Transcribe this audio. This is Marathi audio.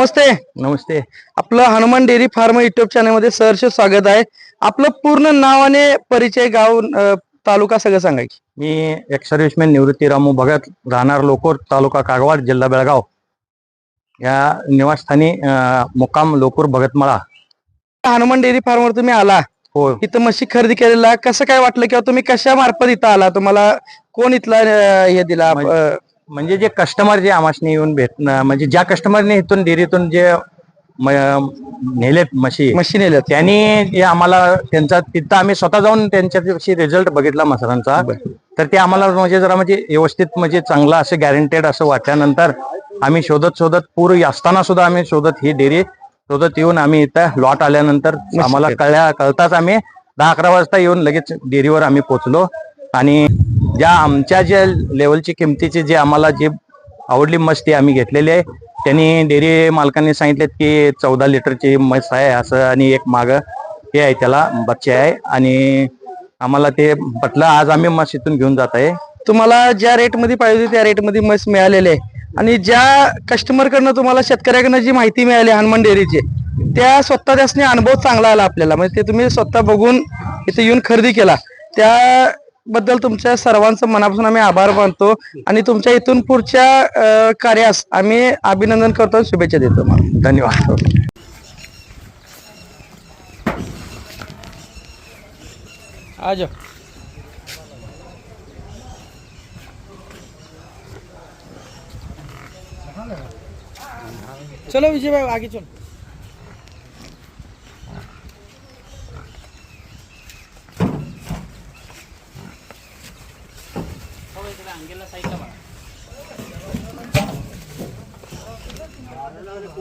नमस्ते. नमस्ते. आपलं हनुमान डेअरी फार्म युट्यूब चॅनलमध्ये सहर्ष स्वागत आहे. आपलं पूर्ण नाव आणि परिचय गाव अं, तालुका सगळं सांगा की. मी एक सर्व्हिसमॅन निवृत्ती रामू भगत राहणार लोकोर तालुका कागवाड जिल्हा बेळगाव. या निवासस्थानी अं, मुक्काम लोकूर भगतमाळा. हनुमान डेअरी फार्म वर तुम्ही आला. हो. इथं म्हशी खरेदी केलेला. कसं काय वाटलं किंवा तुम्ही कशा मार्फत इथं आला? तुम्हाला कोण इथला अं, हे दिला? अं, म्हणजे जे कस्टमर जे आमासने येऊन भेट म्हणजे ज्या कस्टमरने इथून डेअरीतून जे नेलेत म्हशी म्हशी नेल्यात. त्यांनी आम्हाला त्यांचा तिथं आम्ही स्वतः जाऊन त्यांच्याशी रिझल्ट बघितला मसरांचा. तर ते आम्हाला म्हणजे जरा म्हणजे व्यवस्थित म्हणजे चांगला असं गॅरंटेड असं वाटल्यानंतर आम्ही शोधत शोधत पूर्वी असताना सुद्धा आम्ही शोधत ही डेअरी शोधत येऊन आम्ही इथं लॉट आल्यानंतर आम्हाला कळल्या कळताच आम्ही दहा अकरा वाजता येऊन लगेच डेअरीवर आम्ही पोहोचलो. आणि ज्या आमच्या ज्या लेवलची किमतीची जे आम्हाला जे आवडली मस्त ती आम्ही घेतलेली आहे त्यांनी डेअरी मालकांनी सांगितलेत की चौदा लिटरची म्हस आहे असं आणि एक माग हे आहे त्याला बच्चे आहे आणि आम्हाला ते पटलं आज आम्ही मस इथून घेऊन जात आहे. तुम्हाला ज्या रेटमध्ये पाहिजे होती त्या रेटमध्ये मस मिळालेली आहे. आणि ज्या कस्टमर कडनं तुम्हाला शेतकऱ्याकडनं जी माहिती मिळाली हनुमान डेअरीची त्या स्वतः त्यासने अनुभव चांगला आला आपल्याला. म्हणजे ते तुम्ही स्वतः बघून इथे येऊन खरेदी केला. त्या बद्दल तुमच्या सर्वांचं मनापासून आम्ही आभार मानतो आणि तुमच्या इथून पुढच्या कार्यास आम्ही अभिनंदन करतो शुभेच्छा देतो. मग धन्यवाद आज चलो विजय भाई आगे चलो. ಹಂಗೆಲ್ಲ ಸೈಕವ ಅದೆಲ್ಲ ಅದಕ್ಕೆ